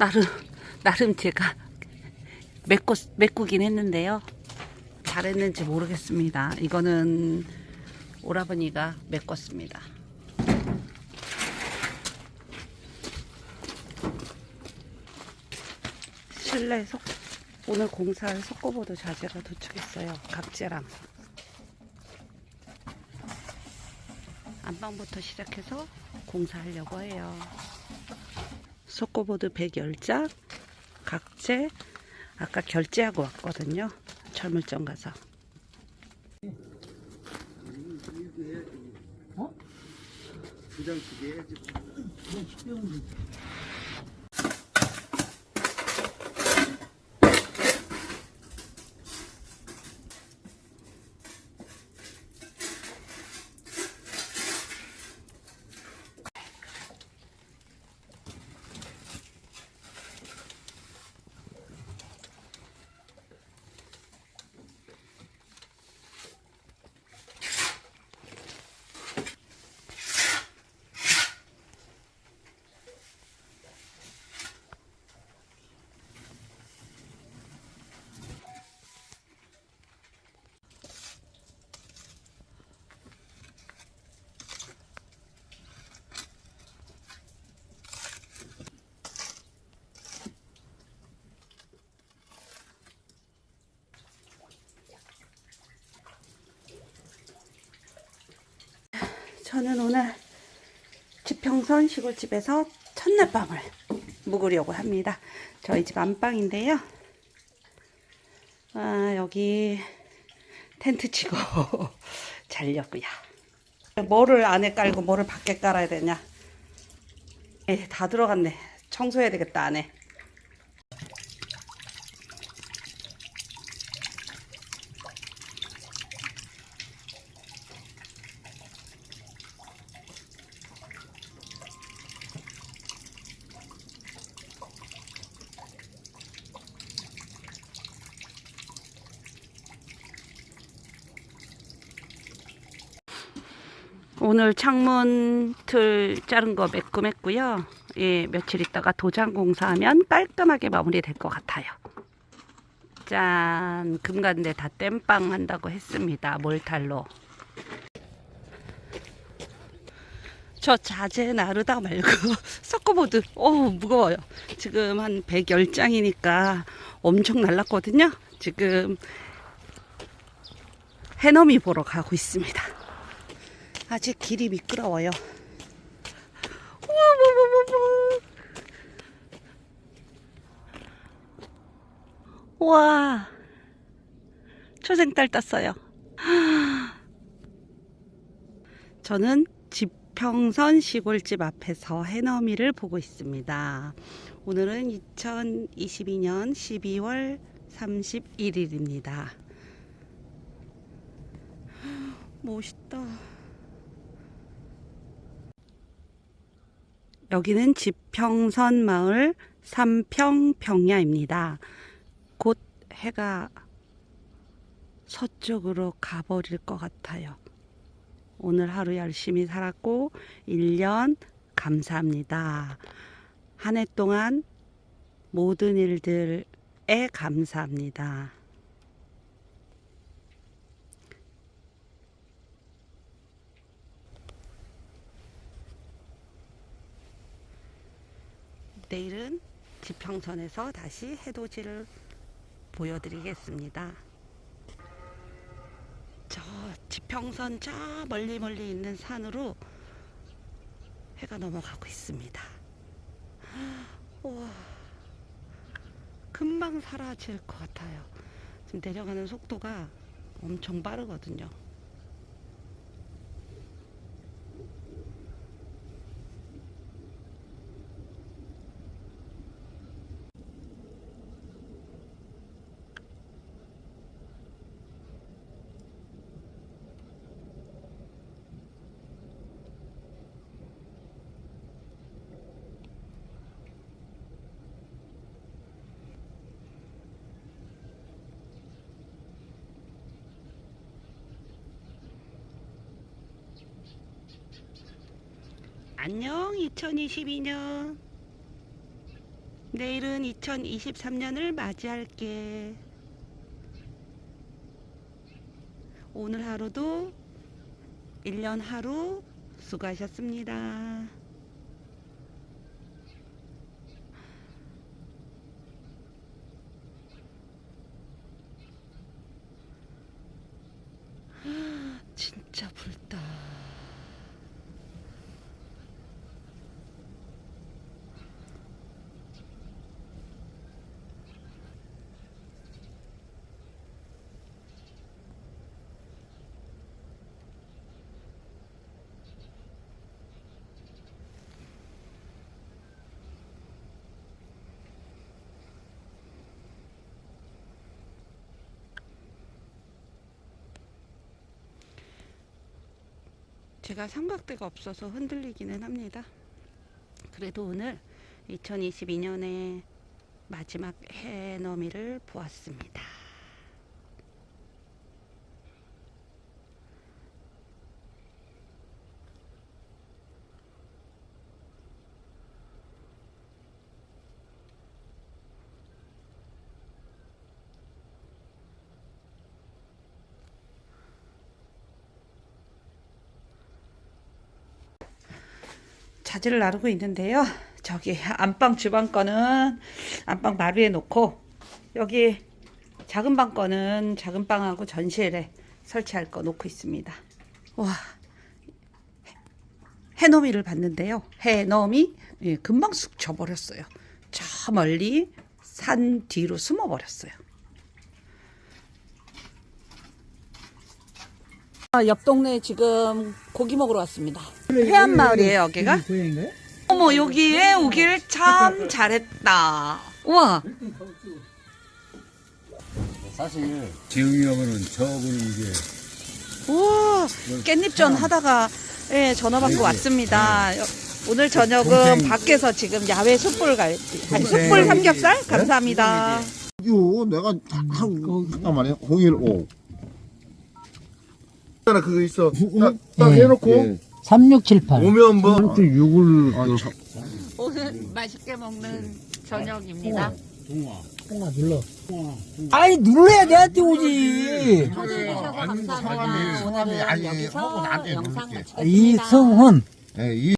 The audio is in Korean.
나름 나름 제가 메꾸 메꾸긴 했는데요. 잘했는지 모르겠습니다. 이거는 오라버니가 메꿨습니다. 실내 속 오늘 공사할 속고보드 자재가 도착했어요. 각재랑 안방부터 시작해서 공사하려고 해요. 속고보드 110장, 각재, 아까 결제하고 왔거든요. 철물점 가서. 부장치기 해야지. 저는 오늘 지평선 시골집에서 첫날밤을 묵으려고 합니다. 저희 집 안방인데요. 아, 여기 텐트 치고 자려고요. 뭐를 안에 깔고 뭐를 밖에 깔아야 되냐? 에, 다 들어갔네. 청소해야 되겠다, 안에. 오늘 창문 틀 자른 거 매끈했고요. 예, 며칠 있다가 도장 공사하면 깔끔하게 마무리될 것 같아요. 짠, 금간대 다 땜빵 한다고 했습니다. 몰탈로. 저 자재 나르다 말고 서커보드 어 무거워요 지금 한 110장이니까 엄청 날랐거든요 지금 해넘이 보러 가고 있습니다 아직 길이 미끄러워요 우와. 우와 초생딸 땄어요 저는 지평선 시골집 앞에서 해넘이를 보고 있습니다. 오늘은 2022년 12월 31일입니다. 멋있다. 여기는 지평선 마을 삼평평야입니다. 곧 해가 서쪽으로 가버릴 것 같아요. 오늘 하루 열심히 살았고 1년 감사합니다. 한 해 동안 모든 일들에 감사합니다. 내일은 지평선에서 다시 해돋이를 보여드리겠습니다. 저 지평선 저 멀리 멀리 있는 산으로 해가 넘어가고 있습니다. 우와, 금방 사라질 것 같아요. 지금 내려가는 속도가 엄청 빠르거든요. 안녕 2022년 내일은 2023년을 맞이할게. 오늘 하루도 1년 하루 수고하셨습니다. 제가 삼각대가 없어서 흔들리기는 합니다. 그래도 오늘 2022년의 마지막 해넘이를 보았습니다. 자지를 나르고 있는데요. 저기 안방 주방 거는 안방 마루에 놓고 여기 작은 방 거는 작은 방하고 전실에 설치할 거 놓고 있습니다. 와 해넘이를 봤는데요. 해넘이 예, 금방 쑥 져버렸어요. 저 멀리 산 뒤로 숨어버렸어요. 옆 동네에 지금 고기 먹으러 왔습니다. 해안 마을이에요, 여기가? 고양인가요? 어머, 여기에 오길 참 잘했다. 우와, 사실 지웅이 형은 저분은 이게 우와, 깻잎전 하다가 예, 전화 받고 왔습니다. 여- 오늘 저녁은 밖에서 지금 야외 숯불 갈비, 아니 숯불 삼겹살 감사합니다. 요 내가 한 잠깐만요 015 하나 그거 있어 딱, 딱 예. 해놓고 3678. 오면 뭐 6을 아, 참. 오늘 맛있게 먹는 저녁입니다. 통화 눌러. 아니 눌러야 내한테 오지. 아니 성함이 성함이 아니 하고 나한테 누를게 이성훈. 예, 이